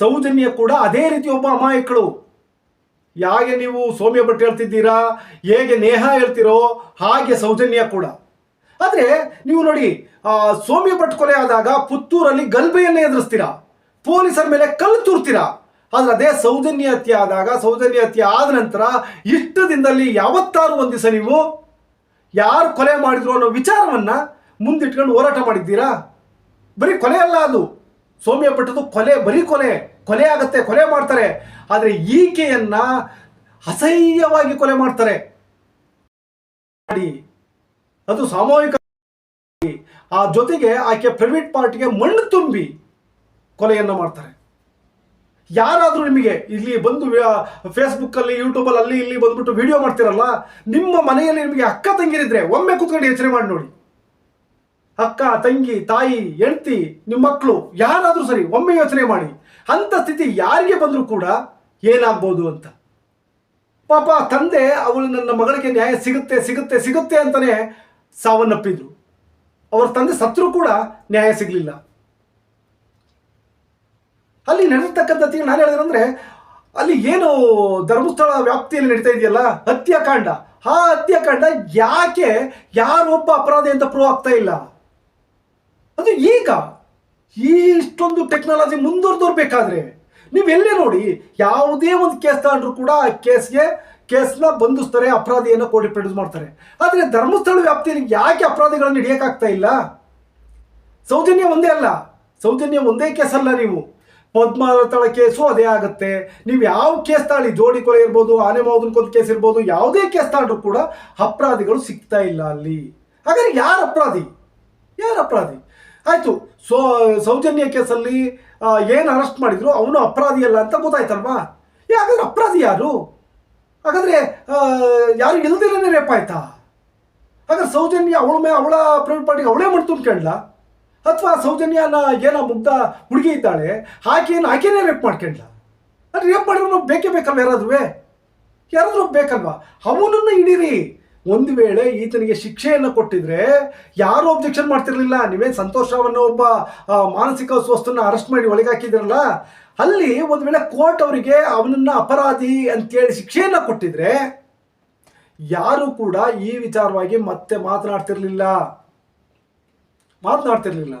ಸೌಜನ್ಯ ಕೂಡ ಅದೇ ರೀತಿ ಒಬ್ಬ ಅಮಾಯಕಳು. ಹೇಗೆ ನೀವು ಸೌಮ್ಯ ಭಟ್ ಹೇಳ್ತಿದ್ದೀರಾ? ಹೇಗೆ ನೇಹ ಹೇಳ್ತಿರೋ ಹಾಗೆ ಸೌಜನ್ಯ ಕೂಡ. ಆದರೆ ನೀವು ನೋಡಿ ಸೌಮ್ಯ ಭಟ್ ಕೊಲೆ ಆದಾಗ ಪುತ್ತೂರಲ್ಲಿ ಗಲ್ಬೆಯನ್ನೇ ಎದುರಿಸ್ತೀರಾ? ಪೊಲೀಸರ ಮೇಲೆ ಕಲ್ಲು ತೂರ್ತೀರಾ? ಆದ್ರೆ ಅದೇ ಸೌಜನ್ಯ ಹತ್ಯೆ ಆದಾಗ ಸೌಜನ್ಯ ಹತ್ಯೆ ಆದ ನಂತರ ಇಷ್ಟು ದಿನದಲ್ಲಿ ಯಾವತ್ತಾರು ಒಂದು ದಿವಸ ನೀವು ಯಾರು ಕೊಲೆ ಮಾಡಿದ್ರು ಅನ್ನೋ ವಿಚಾರವನ್ನ ಮುಂದಿಟ್ಕೊಂಡು ಹೋರಾಟ ಮಾಡಿದ್ದೀರಾ? ಬರೀ ಕೊಲೆ ಅಲ್ಲ ಅದು. ಸೌಮ್ಯ ಪಟ್ಟದ್ದು ಕೊಲೆ, ಬರೀ ಕೊಲೆ. ಕೊಲೆ ಆಗತ್ತೆ, ಕೊಲೆ ಮಾಡ್ತಾರೆ. ಆದರೆ ಈಕೆಯನ್ನ ಅಸಹ್ಯವಾಗಿ ಕೊಲೆ ಮಾಡ್ತಾರೆ. ಮಾಡಿ. ಅದು ಸಾಮೂಹಿಕ ಆ ಜೊತೆಗೆ ಆಕೆ ಪ್ರೈವೇಟ್ ಪಾರ್ಟಿಗೆ ಮಣ್ಣು ತುಂಬಿ ಕೊಲೆಯನ್ನು ಮಾಡ್ತಾರೆ. ಯಾರಾದರೂ ನಿಮಗೆ ಇಲ್ಲಿ ಬಂದು ಫೇಸ್ಬುಕ್ಕಲ್ಲಿ ಯೂಟ್ಯೂಬಲ್ಲಿ ಅಲ್ಲಿ ಇಲ್ಲಿ ಬಂದ್ಬಿಟ್ಟು ವಿಡಿಯೋ ಮಾಡ್ತಿರಲ್ಲ, ನಿಮ್ಮ ಮನೆಯಲ್ಲಿ ನಿಮಗೆ ಅಕ್ಕ ತಂಗಿರಿದ್ರೆ ಒಮ್ಮೆ ಕೂತ್ಕೊಂಡು ಯೋಚನೆ ಮಾಡಿ ನೋಡಿ. ಅಕ್ಕ, ತಂಗಿ, ತಾಯಿ, ಹೆಂಡತಿ ನಿಮ್ಮ ಮಕ್ಕಳು ಯಾರಾದರೂ ಸರಿ ಒಮ್ಮೆ ಯೋಚನೆ ಮಾಡಿ. ಅಂಥ ಸ್ಥಿತಿ ಯಾರಿಗೆ ಬಂದರೂ ಕೂಡ ಏನಾಗ್ಬೋದು ಅಂತ. ಪಾಪ ತಂದೆ ಅವಳು ನನ್ನ ಮಗಳಿಗೆ ನ್ಯಾಯ ಸಿಗುತ್ತೆ ಸಿಗುತ್ತೆ ಸಿಗುತ್ತೆ ಅಂತಲೇ ಸಾವನ್ನಪ್ಪಿದ್ರು. ಅವ್ರ ತಂದೆ ಸತ್ರು ಕೂಡ ನ್ಯಾಯ ಸಿಗಲಿಲ್ಲ. ಅಲ್ಲಿ ನಡೆರ್ತಕ್ಕಂಥದ್ದು ನಾನು ಹೇಳಿದ್ರೆ ಅಲ್ಲಿ ಏನು ಧರ್ಮಸ್ಥಳ ವ್ಯಾಪ್ತಿಯಲ್ಲಿ ನಡೀತಾ ಇದೆಯಲ್ಲ, ಹತ್ಯಾಕಾಂಡ. ಆ ಹತ್ಯಾಕಾಂಡ ಯಾಕೆ ಯಾರೊಬ್ಬ ಅಪರಾಧಿ ಅಂತ ಪ್ರೂವ್ ಆಗ್ತಾ ಇಲ್ಲ? ಅದು ಈಗ ಈ ಇಷ್ಟೊಂದು ಟೆಕ್ನಾಲಜಿ ಮುಂದುವರೆದೋರ್ಬೇಕಾದ್ರೆ ನೀವೆಲ್ಲೇ ನೋಡಿ, ಯಾವುದೇ ಒಂದು ಕೇಸ್ ತಗೊಂಡ್ರು ಕೂಡ ಆ ಕೇಸ್ಗೆ ಕೇಸ್ನ ಬಂಧಿಸ್ತಾರೆ, ಅಪರಾಧಿಯನ್ನು ಕೋರ್ಟ್ ಪ್ರೊಡ್ಯೂಸ್ ಮಾಡ್ತಾರೆ. ಆದರೆ ಧರ್ಮಸ್ಥಳ ವ್ಯಾಪ್ತಿಯಲ್ಲಿ ಯಾಕೆ ಅಪರಾಧಿಗಳನ್ನು ಹಿಡಿಯೋಕ್ಕಾಗ್ತಾ ಇಲ್ಲ? ಸೌಜನ್ಯ ಒಂದೇ ಅಲ್ಲ. ಸೌಜನ್ಯ ಒಂದೇ ಕೇಸಲ್ಲ ಅಲ್ಲ ನೀವು ಪದ್ಮಾವತಳ ಕೇಸು ಅದೇ ಆಗುತ್ತೆ. ನೀವು ಯಾವ ಕೇಸ್ ತಾಳಿ ಜೋಡಿ ಕೊಲೆ ಇರ್ಬೋದು, ಆನೆ ಮಾವುದನ್ ಕೊಂದು ಕೇಸ್ ಇರ್ಬೋದು, ಯಾವುದೇ ಕೇಸ್ ತಗೊಂಡ್ರು ಕೂಡ ಅಪರಾಧಿಗಳು ಸಿಗ್ತಾ ಇಲ್ಲ ಅಲ್ಲಿ. ಹಾಗಾದ್ರೆ ಯಾರು ಅಪರಾಧಿ? ಯಾರು ಅಪರಾಧಿ? ಆಯಿತು, ಸೋ, ಸೌಜನ್ಯ ಕೇಸಲ್ಲಿ ಏನು ಅರೆಸ್ಟ್ ಮಾಡಿದ್ರು ಅವನು ಅಪರಾಧಿ ಅಲ್ಲ ಅಂತ ಗೊತ್ತಾಯ್ತಲ್ವಾ? ಯಾಕಂದ್ರೆ ಅಪರಾಧಿ ಯಾರು? ಹಾಗಾದ್ರೆ ಯಾರು ಇಲ್ದಿರನೇ ರೇಪ್ ಆಯ್ತಾ? ಹಾಗಾದ್ರೆ ಸೌಜನ್ಯ ಅವಳ ಮೇ, ಅವಳ ಪ್ರೈವೇಟ್ ಪಾರ್ಟಿಗೆ ಅವಳೇ ಮಾಡಿ ತುಂಬ್ಕೊಂಡ್ಲ? ಅಥವಾ ಸೌಜನ್ಯನ ಏನೋ ಮುಗ್ಧ ಹುಡುಗಿ ಇದ್ದಾಳೆ, ಆಕೆಯನ್ನು ಆಕೆಯೇ ರೇಪ್ ಮಾಡ್ಕೊಂಡ್ಲ. ಅದು ರೇಪ್ ಮಾಡಿದ್ರು ಬೇಕೇ ಬೇಕಲ್ವ ಯಾರಾದ್ರೂ ಯಾರಾದ್ರೂ ಬೇಕಲ್ವಾ? ಅವನನ್ನು ಹಿಡೀರಿ. ಒಂದು ವೇಳೆ ಈತನಿಗೆ ಶಿಕ್ಷೆಯನ್ನು ಕೊಟ್ಟಿದ್ರೆ ಯಾರು ಒಬ್ಜೆಕ್ಷನ್ ಮಾಡ್ತಿರ್ಲಿಲ್ಲ. ನೀವೇನು ಸಂತೋಷ್ ಒಬ್ಬ ಮಾನಸಿಕ ಸ್ವಸ್ಥನ ಅರೆಸ್ಟ್ ಮಾಡಿ ಒಳಗೆ ಹಾಕಿದ್ರಲ್ಲ ಅಲ್ಲಿ ಒಂದು ವೇಳೆ ಕೋರ್ಟ್ ಅವರಿಗೆ ಅವನನ್ನ ಅಪರಾಧಿ ಅಂತೇಳಿ ಶಿಕ್ಷೆಯನ್ನು ಕೊಟ್ಟಿದ್ರೆ, ಯಾರು ಕೂಡ ಈ ವಿಚಾರವಾಗಿ ಮತ್ತೆ ಮಾತನಾಡ್ತಿರ್ಲಿಲ್ಲ. ಮಾತನಾಡ್ತಿರ್ಲಿಲ್ಲ.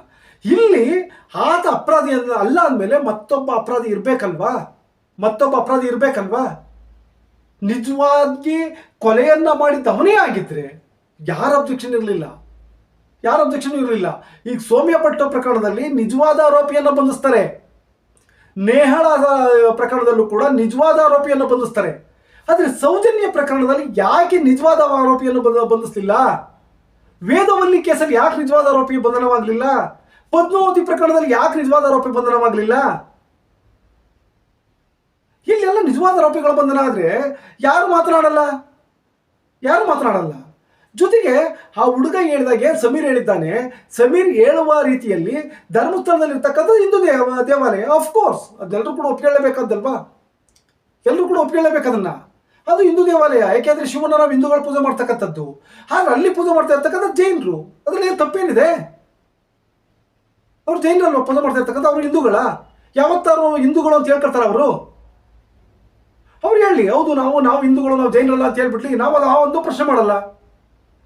ಇಲ್ಲಿ ಆತ ಅಪರಾಧಿ ಅಂದ ಅಲ್ಲ ಅಂದಮೇಲೆ ಮತ್ತೊಬ್ಬ ಅಪರಾಧಿ ಇರಬೇಕಲ್ವಾ? ಮತ್ತೊಬ್ಬ ಅಪರಾಧಿ ಇರಬೇಕಲ್ವಾ? ನಿಜವಾಗಿ ಕೊಲೆಯನ್ನ ಮಾಡಿದ್ದ ಅವನೇ ಆಗಿದ್ರೆ ಯಾರ ಅಬ್ಜೆಕ್ಷನ್ ಇರಲಿಲ್ಲ? ಯಾರ ಅಬ್ಜೆಕ್ಷನ್ ಇರಲಿಲ್ಲ? ಈಗ ಸೌಮ್ಯ ಪಟ್ಟ ಪ್ರಕರಣದಲ್ಲಿ ನಿಜವಾದ ಆರೋಪಿಯನ್ನು ಬಂಧಿಸ್ತಾರೆ. ನೇಹಳ ಪ್ರಕರಣದಲ್ಲೂ ಕೂಡ ನಿಜವಾದ ಆರೋಪಿಯನ್ನು ಬಂಧಿಸ್ತಾರೆ. ಆದರೆ ಸೌಜನ್ಯ ಪ್ರಕರಣದಲ್ಲಿ ಯಾಕೆ ನಿಜವಾದ ಆರೋಪಿಯನ್ನು ಬಂಧ ಬಂಧಿಸಲಿಲ್ಲ? ವೇದವಲ್ಲಿ ಕೇಸಲ್ಲಿ ಯಾಕೆ ನಿಜವಾದ ಆರೋಪಿ ಬಂಧನವಾಗಲಿಲ್ಲ? ಪದ್ಮಾವತಿ ಪ್ರಕರಣದಲ್ಲಿ ಯಾಕೆ ನಿಜವಾದ ಆರೋಪಿ ಬಂಧನವಾಗಲಿಲ್ಲ? ಇಲ್ಲೆಲ್ಲ ನಿಜವಾದ ಆರೋಪಿಗಳ ಬಂಧನ ಆದರೆ ಯಾರು ಮಾತನಾಡಲ್ಲ? ಯಾರು ಮಾತನಾಡಲ್ಲ? ಜೊತೆಗೆ ಆ ಹುಡುಗ ಹೇಳಿದಾಗೆ ಸಮೀರ್ ಹೇಳಿದ್ದಾನೆ. ಸಮೀರ್ ಹೇಳುವ ರೀತಿಯಲ್ಲಿ ಧರ್ಮಸ್ಥಳದಲ್ಲಿ ಇರ್ತಕ್ಕಂಥ ಹಿಂದೂ ದೇವ, ದೇವಾಲಯ ಕೋರ್ಸ್ ಅದೆಲ್ಲರೂ ಕೂಡ ಒಪ್ಕೊಳ್ಳೇಬೇಕಾದ್ದಲ್ವಾ ಎಲ್ಲರೂ ಕೂಡ ಒಪ್ಕೊಳ್ಳೇಬೇಕು ಅದು ಹಿಂದೂ ದೇವಾಲಯ ಯಾಕೆಂದ್ರೆ ಶಿವನ ನಾವು ಹಿಂದೂಗಳು ಪೂಜೆ ಮಾಡ್ತಕ್ಕಂಥದ್ದು. ಹಾಗೆ ಅಲ್ಲಿ ಪೂಜೆ ಮಾಡ್ತಾ ಇರ್ತಕ್ಕಂಥ ಜೈನರು. ಅದ್ರಲ್ಲಿ ಏನು ತಪ್ಪೇನಿದೆ? ಅವ್ರು ಜೈನರಲ್ಲ ಪೂಜೆ ಮಾಡ್ತಾ ಇರ್ತಕ್ಕಂಥ? ಅವ್ರು ಹಿಂದೂಗಳ. ಯಾವತ್ತಾರು ಹಿಂದೂಗಳು ಅಂತ ಹೇಳ್ಕೊಳ್ತಾರೆ ಅವರು? ಅವ್ರು ಹೇಳಿ, ಹೌದು, ನಾವು ನಾವು ಹಿಂದೂಗಳು, ನಾವು ಜೈನರಲ್ಲ ಅಂತ ಹೇಳ್ಬಿಟ್ಲಿ, ನಾವು ಅದು ಆ ಒಂದು ಪ್ರಶ್ನೆ ಮಾಡಲ್ಲ.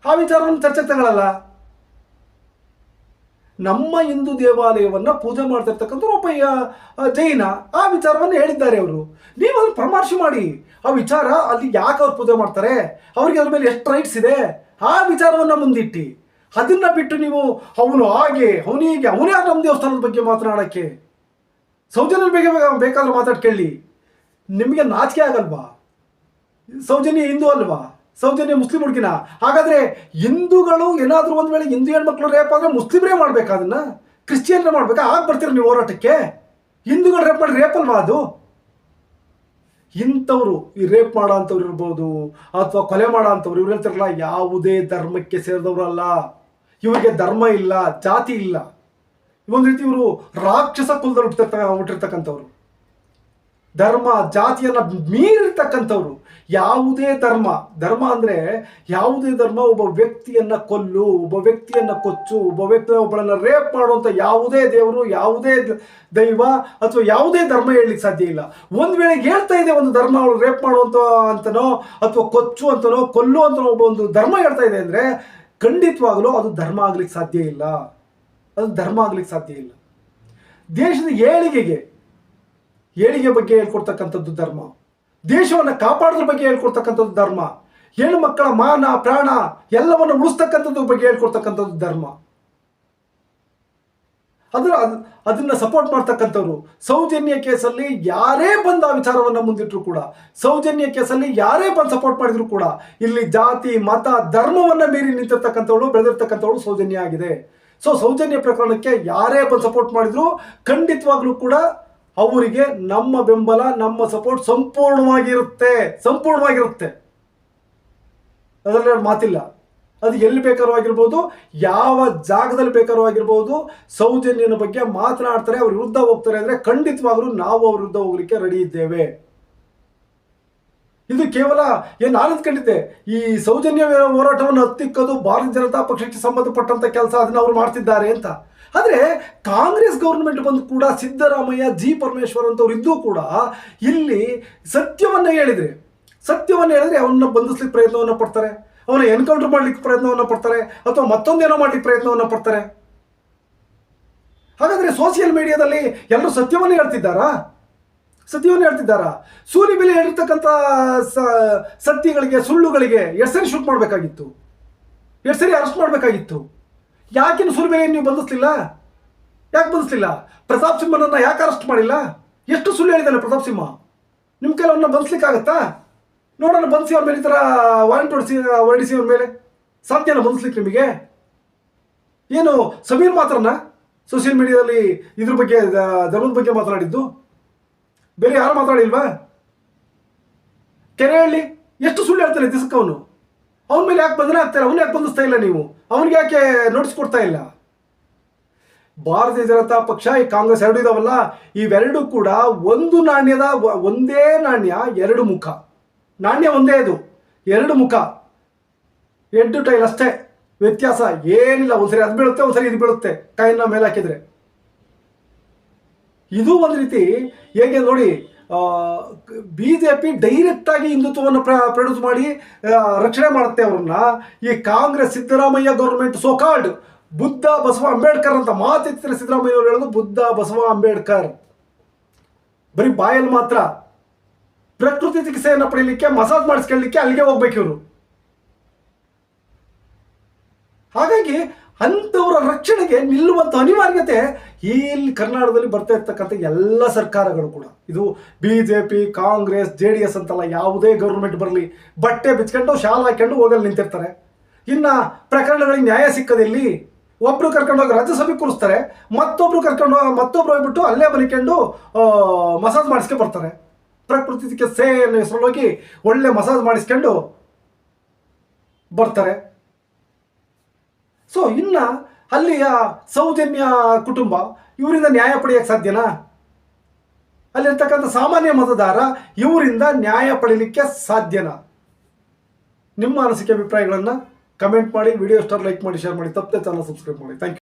ಆ ವಿಚಾರವನ್ನು ಚರ್ಚೆ ತಗೊಳ್ಳಲ್ಲ ನಮ್ಮ ಹಿಂದೂ ದೇವಾಲಯವನ್ನ ಪೂಜೆ ಮಾಡ್ತಿರ್ತಕ್ಕಂಥ ಒಬ್ಬ ಜೈನ ಆ ವಿಚಾರವನ್ನು ಹೇಳಿದ್ದಾರೆ ಅವರು. ನೀವು ಅದನ್ನು ಪರಾಮರ್ಶೆ ಮಾಡಿ. ಆ ವಿಚಾರ ಅಲ್ಲಿ ಯಾಕೆ ಅವ್ರು ಪೂಜೆ ಮಾಡ್ತಾರೆ? ಅವ್ರಿಗೆ ಅದ್ರ ಮೇಲೆ ಎಷ್ಟು ರೈಟ್ಸ್ ಇದೆ? ಆ ವಿಚಾರವನ್ನ ಮುಂದಿಟ್ಟು. ಅದನ್ನ ಬಿಟ್ಟು ನೀವು ಅವನು ಹಾಗೆ ಅವನಿಗೆ ಅವನೇ ನಮ್ಮ ದೇವಸ್ಥಾನದ ಬಗ್ಗೆ ಮಾತನಾಡೋಕ್ಕೆ. ಸೌಜನ್ಯ ಬಗ್ಗೆ ಬೇಕಾದ್ರೆ ಮಾತಾಡ್ಕೊಳ್ಳಿ ನಿಮಗೆ ನಾಚಿಕೆ ಆಗಲ್ವಾ? ಸೌಜನ್ಯ ಹಿಂದೂ ಅಲ್ವಾ? ಸೌಜನ್ಯ ಮುಸ್ಲಿಂ ಹುಡುಗಿನ. ಹಾಗಾದ್ರೆ ಹಿಂದೂಗಳು ಏನಾದರೂ ಒಂದ್ ವೇಳೆ ಹಿಂದೂ ಹೆಣ್ಮಕ್ಳು ರೇಪ್ ಆದ್ರೆ ಮುಸ್ಲಿಮ್ರೇ ಮಾಡ್ಬೇಕಾ ಅದನ್ನ? ಕ್ರಿಶ್ಚಿಯನ್ರೇ ಮಾಡ್ಬೇಕಾ? ಆಗ ಬರ್ತೀರ ನೀವು ಹೋರಾಟಕ್ಕೆ? ಹಿಂದೂಗಳು ರೇಪ್ ಮಾಡಿ ರೇಪ್ ಅಲ್ವಾ ಅದು? ಇಂಥವ್ರು ಈ ರೇಪ್ ಮಾಡೋ ಅಂಥವ್ರು ಇರ್ಬೋದು, ಅಥವಾ ಕೊಲೆ ಮಾಡೋ ಅಂಥವ್ರು ಇವ್ರು ಹೇಳ್ತಾರಲ್ಲ, ಯಾವುದೇ ಧರ್ಮಕ್ಕೆ ಸೇರಿದವರಲ್ಲ. ಇವರಿಗೆ ಧರ್ಮ ಇಲ್ಲ, ಜಾತಿ ಇಲ್ಲ. ಒಂದು ರೀತಿ ಇವರು ರಾಕ್ಷಸ ಕುಲದಲ್ಲಿ ಹುಟ್ಟಿರ್ತಕ್ಕ ಹುಟ್ಟಿರ್ತಕ್ಕಂಥವ್ರು. ಧರ್ಮ, ಜಾತಿಯನ್ನ ಮೀರಿರ್ತಕ್ಕಂಥವ್ರು. ಯಾವುದೇ ಧರ್ಮ ಧರ್ಮ ಅಂದ್ರೆ ಯಾವುದೇ ಧರ್ಮ ಒಬ್ಬ ವ್ಯಕ್ತಿಯನ್ನ ಕೊಲ್ಲು, ಒಬ್ಬ ವ್ಯಕ್ತಿಯನ್ನ ಕೊಚ್ಚು, ಒಬ್ಬ ವ್ಯಕ್ತಿ ಒಬ್ಬಳನ್ನ ರೇಪ್ ಮಾಡುವಂತ ಯಾವುದೇ ದೇವರು, ಯಾವುದೇ ದೈವ ಅಥವಾ ಯಾವುದೇ ಧರ್ಮ ಹೇಳಲಿಕ್ಕೆ ಸಾಧ್ಯ ಇಲ್ಲ. ಒಂದ್ ವೇಳೆ ಹೇಳ್ತಾ ಇದೆ ಒಂದು ಧರ್ಮ ಅವಳು ರೇಪ್ ಮಾಡುವಂತ ಅಂತನೋ ಅಥವಾ ಕೊಚ್ಚು ಅಂತನೋ, ಕೊಲ್ಲು ಅಂತನೋ ಒಬ್ಬ ಒಂದು ಧರ್ಮ ಹೇಳ್ತಾ ಇದೆ ಅಂದ್ರೆ ಖಂಡಿತವಾಗಲೂ ಅದು ಧರ್ಮ ಆಗ್ಲಿಕ್ಕೆ ಸಾಧ್ಯ ಇಲ್ಲ. ಅದು ಧರ್ಮ ಆಗ್ಲಿಕ್ಕೆ ಸಾಧ್ಯ ಇಲ್ಲ. ದೇಶದ ಏಳಿಗೆಗೆ, ಏಳಿಗೆ ಬಗ್ಗೆ ಹೇಳ್ಕೊಡ್ತಕ್ಕಂಥದ್ದು ಧರ್ಮ. ದೇಶವನ್ನು ಕಾಪಾಡೋದ್ರ ಬಗ್ಗೆ ಹೇಳ್ಕೊಡ್ತಕ್ಕಂಥದ್ದು ಧರ್ಮ. ಹೆಣ್ಣು ಮಕ್ಕಳ ಮಾನ, ಪ್ರಾಣ ಎಲ್ಲವನ್ನು ಉಳಿಸ್ತಕ್ಕಂಥದ್ದು ಬಗ್ಗೆ ಹೇಳ್ಕೊಡ್ತಕ್ಕಂಥದ್ದು ಧರ್ಮ. ಅದರ ಅದ್- ಅದನ್ನ ಸಪೋರ್ಟ್ ಮಾಡ್ತಕ್ಕಂಥವ್ರು. ಸೌಜನ್ಯ ಕೇಸಲ್ಲಿ ಯಾರೇ ಬಂದ ವಿಚಾರವನ್ನ ಮುಂದಿಟ್ರು ಕೂಡ, ಸೌಜನ್ಯ ಕೇಸಲ್ಲಿ ಯಾರೇ ಬಂದು ಸಪೋರ್ಟ್ ಮಾಡಿದ್ರು ಕೂಡ, ಇಲ್ಲಿ ಜಾತಿ, ಮತ, ಧರ್ಮವನ್ನ ಮೀರಿ ನಿಂತಿರ್ತಕ್ಕಂಥವಳು, ಬೆಳೆದಿರ್ತಕ್ಕಂಥವಳು ಸೌಜನ್ಯ ಆಗಿದೆ. ಸೊ ಸೌಜನ್ಯ ಪ್ರಕರಣಕ್ಕೆ ಯಾರೇ ಬಂದು ಸಪೋರ್ಟ್ ಮಾಡಿದ್ರು, ಖಂಡಿತವಾಗ್ಲೂ ಕೂಡ ಅವರಿಗೆ ನಮ್ಮ ಬೆಂಬಲ, ನಮ್ಮ ಸಪೋರ್ಟ್ ಸಂಪೂರ್ಣವಾಗಿರುತ್ತೆ ಸಂಪೂರ್ಣವಾಗಿರುತ್ತೆ. ಅದರಲ್ಲಿ ಮಾತಿಲ್ಲ. ಅದು ಎಲ್ಲಿ ಬೇಕಾದ್ರೂ ಆಗಿರ್ಬೋದು, ಯಾವ ಜಾಗದಲ್ಲಿ ಬೇಕಾದ್ರೂ ಆಗಿರ್ಬೋದು, ಸೌಜನ್ಯನ ಬಗ್ಗೆ ಮಾತನಾಡ್ತಾರೆ, ಅವ್ರ ವಿರುದ್ಧ ಹೋಗ್ತಾರೆ ಅಂದರೆ ಖಂಡಿತವಾಗ್ಲೂ ನಾವು ಅವ್ರ ವಿರುದ್ಧ ಹೋಗ್ಲಿಕ್ಕೆ ರೆಡಿ ಇದ್ದೇವೆ. ಇದು ಕೇವಲ ಏನು ನಾನು ಕಂಡಿದ್ದೆ? ಈ ಸೌಜನ್ಯ ಹೋರಾಟವನ್ನು ಹತ್ತಿಕ್ಕೋದು ಭಾರತೀಯ ಜನತಾ ಪಕ್ಷಕ್ಕೆ ಸಂಬಂಧಪಟ್ಟಂಥ ಕೆಲಸ ಅದನ್ನು ಅವ್ರು ಮಾಡ್ತಿದ್ದಾರೆ ಅಂತ. ಆದ್ರೆ ಕಾಂಗ್ರೆಸ್ ಗೌರ್ಮೆಂಟ್ ಬಂದು ಕೂಡ ಸಿದ್ದರಾಮಯ್ಯ, ಜಿ ಪರಮೇಶ್ವರ್ ಅಂತವ್ರು ಇದ್ದೂ ಕೂಡ ಇಲ್ಲಿ ಸತ್ಯವನ್ನು ಹೇಳಿದರೆ, ಸತ್ಯವನ್ನು ಹೇಳಿದ್ರೆ ಅವನ್ನ ಬಂಧಿಸ್ಲಿಕ್ಕೆ ಪ್ರಯತ್ನವನ್ನ ಪಡ್ತಾರೆ ಅವನ ಎನ್ಕೌಂಟರ್ ಮಾಡ್ಲಿಕ್ಕೆ ಪ್ರಯತ್ನವನ್ನ ಪಡ್ತಾರೆ, ಅಥವಾ ಮತ್ತೊಂದೇನೋ ಮಾಡ್ಲಿಕ್ಕೆ ಪ್ರಯತ್ನವನ್ನ ಪಡ್ತಾರೆ. ಹಾಗಾದ್ರೆ ಸೋಷಿಯಲ್ ಮೀಡಿಯಾದಲ್ಲಿ ಎಲ್ಲರೂ ಸತ್ಯವನ್ನೇ ಹೇಳ್ತಿದ್ದಾರಾ? ಸತ್ಯವನ್ನು ಹೇಳ್ತಿದ್ದಾರಾ? ಸೂರಿ ಬೆಲೆ ಹೇಳಿರ್ತಕ್ಕಂಥ ಸತ್ಯಗಳಿಗೆ ಸುಳ್ಳುಗಳಿಗೆ ಎಷ್ಟು ಸರಿ ಶೂಟ್ ಮಾಡಬೇಕಾಗಿತ್ತು. ಎಷ್ಟು ಸರಿ ಅರೆಸ್ಟ್ ಮಾಡಬೇಕಾಗಿತ್ತು. ಯಾಕಿನ್ನು ಸೂಲಿ ನೀವು ಬಂಧಿಸ್ಲಿಲ್ಲ? ಯಾಕೆ ಬಂಧಿಸ್ಲಿಲ್ಲ? ಪ್ರತಾಪ್ ಸಿಂಹನನ್ನು ಯಾಕೆ ಅರೆಸ್ಟ್ ಮಾಡಿಲ್ಲ? ಎಷ್ಟು ಸುಳ್ಳು ಹೇಳಿದ್ದಾನೆ ಪ್ರತಾಪ್ ಸಿಂಹ? ನಿಮ್ಮ ಕೈಲಿ ಅವನ್ನ ಬಂಧಿಸ್ಲಿಕ್ಕಾಗತ್ತಾ? ನೋಡೋಣ, ಬಂಧಿಸಿ ಅವ್ರ ಮೇಲೆ ಈ ಥರ ವಾರಂಟ್ ಹೊಡಿಸಿ, ಹೊರಡಿಸಿ ಅವ್ರ ಮೇಲೆ. ಸಾಧ್ಯನ ಬಂಧಿಸ್ಲಿಕ್ಕೆ ನಿಮಗೆ. ಏನು, ಸಮೀರ್ ಮಾತ್ರನಾ? ಸೋಷಿಯಲ್ ಮೀಡಿಯಾದಲ್ಲಿ ಇದ್ರ ಬಗ್ಗೆ ಧರ್ಮದ ಬಗ್ಗೆ ಮಾತನಾಡಿದ್ದು? ಬೇರೆ ಯಾರು ಮಾತಾಡಿಲ್ವಾ ಕೆರೆಹಳ್ಳಿ ಎಷ್ಟು ಸುಳ್ಳು ಹೇಳ್ತಾನೆ ದಿಸಕ್ಕೆ ಅವನು ಮೇಲೆ ಯಾಕೆ ಬಂಧನ ಇಲ್ಲ ಅವನು ಯಾಕೆ ಬಂಧಿಸ್ತಾ ಇಲ್ಲ ನೀವು? ಅವನಿಗೆ ಯಾಕೆ ನೋಟಿಸ್ ಕೊಡ್ತಾ ಇಲ್ಲ? ಭಾರತೀಯ ಜನತಾ ಪಕ್ಷ, ಈ ಕಾಂಗ್ರೆಸ್ ಎರಡು ಇದಾವಲ್ಲ, ಇವೆರಡು ಕೂಡ ಒಂದು ನಾಣ್ಯದ ಒಂದೇ ನಾಣ್ಯ, ಎರಡು ಮುಖ. ನಾಣ್ಯ ಒಂದೇ ಅದು ಎರಡು ಮುಖ. ಎಡ್ಡು ಟೈಲ್ ಅಷ್ಟೇ. ವ್ಯತ್ಯಾಸ ಏನಿಲ್ಲ. ಒಂದ್ಸರಿ ಅದು ಬೀಳುತ್ತೆ, ಒಂದ್ಸರಿ ಇದು ಬೀಳುತ್ತೆ. ಕೈನ ಮೇಲೆ ಹಾಕಿದ್ರೆ. ಇದು ಒಂದು ರೀತಿ ಹೇಗೆ ನೋಡಿ ಬಿ ಜೆ ಪಿ ಡೈರೆಕ್ಟ್ ಆಗಿ ಹಿಂದುತ್ವವನ್ನು ಪ್ರೊಡ್ಯೂಸ್ ಮಾಡಿ ರಕ್ಷಣೆ ಮಾಡುತ್ತೆ ಅವ್ರನ್ನ. ಈ Congress Siddaramaiah government so called Buddha Basava Ambedkar ಅಂತ ಮಾತಿತ್ತಿರ ಸಿದ್ದರಾಮಯ್ಯ ಅವರು ಹೇಳೋದು ಬುದ್ಧ ಬಸವ ಅಂಬೇಡ್ಕರ್. ಬರೀ ಬಾಯಲ್ಲಿ ಮಾತ್ರ. ಪ್ರಕೃತಿ ಚಿಕಿತ್ಸೆಯನ್ನು ಪಡೀಲಿಕ್ಕೆ ಮಸಾಜ್ ಮಾಡಿಸ್ಕೊಳ್ಳಿಕ್ಕೆ ಅಲ್ಲಿಗೆ ಹೋಗ್ಬೇಕು ಇವರು. ಹಾಗಾಗಿ ಅಂಥವರ ರಕ್ಷಣೆಗೆ ನಿಲ್ಲುವಂಥ ಅನಿವಾರ್ಯತೆ ಇಲ್ಲಿ ಕರ್ನಾಟಕದಲ್ಲಿ ಬರ್ತಾ ಇರ್ತಕ್ಕಂಥ ಎಲ್ಲ ಸರ್ಕಾರಗಳು ಕೂಡ. ಇದು B J P Congress J D S ಅಂತಲ್ಲ ಯಾವುದೇ ಗೌರ್ಮೆಂಟ್ ಬರಲಿ, ಬಟ್ಟೆ ಬಿಚ್ಕೊಂಡು, ಶಾಲ್ ಹಾಕೊಂಡು ಹೋಗಲ್ಲಿ ನಿಂತಿರ್ತಾರೆ. ಇನ್ನು ಪ್ರಕರಣಗಳಿಗೆ ನ್ಯಾಯ ಸಿಕ್ಕದಿಲ್ಲಿ ಒಬ್ರು ಕರ್ಕೊಂಡು ಹೋಗಿ ರಾಜ್ಯಸಭೆ ಕೂರಿಸ್ತಾರೆ, ಮತ್ತೊಬ್ರು ಕರ್ಕೊಂಡು ಮತ್ತೊಬ್ರು ಹೋಗ್ಬಿಟ್ಟು ಅಲ್ಲೇ ಬಲಿಕೊಂಡು ಮಸಾಜ್ ಮಾಡಿಸ್ಕೊಂಡು ಬರ್ತಾರೆ. ಪ್ರಕೃತಿ ಚಿಕಿತ್ಸೆ ಅನ್ನೋ ಹೆಸರಲ್ಲಿ ಹೋಗಿ ಒಳ್ಳೆ ಮಸಾಜ್ ಮಾಡಿಸ್ಕೊಂಡು ಬರ್ತಾರೆ. ಸೊ, ಇನ್ನು ಅಲ್ಲಿಯ ಸೌಜನ್ಯ ಕುಟುಂಬ ಇವರಿಂದ ನ್ಯಾಯ ಪಡೆಯೋಕ್ಕೆ ಸಾಧ್ಯನಾ? ಅಲ್ಲಿರ್ತಕ್ಕಂಥ ಸಾಮಾನ್ಯ ಮತದಾರ ಇವರಿಂದ ನ್ಯಾಯ ಪಡೀಲಿಕ್ಕೆ ಸಾಧ್ಯನಾ? ನಿಮ್ಮ ಅನಿಸಿಕೆ, ಅಭಿಪ್ರಾಯಗಳನ್ನು ಕಮೆಂಟ್ ಮಾಡಿ ವಿಡಿಯೋ ಸ್ಟಾರ್ ಲೈಕ್ ಮಾಡಿ ಶೇರ್ ಮಾಡಿ, ತಪ್ಪದೆ ಚಾನಲ್ ಸಬ್ಸ್ಕ್ರೈಬ್ ಮಾಡಿ. Thank you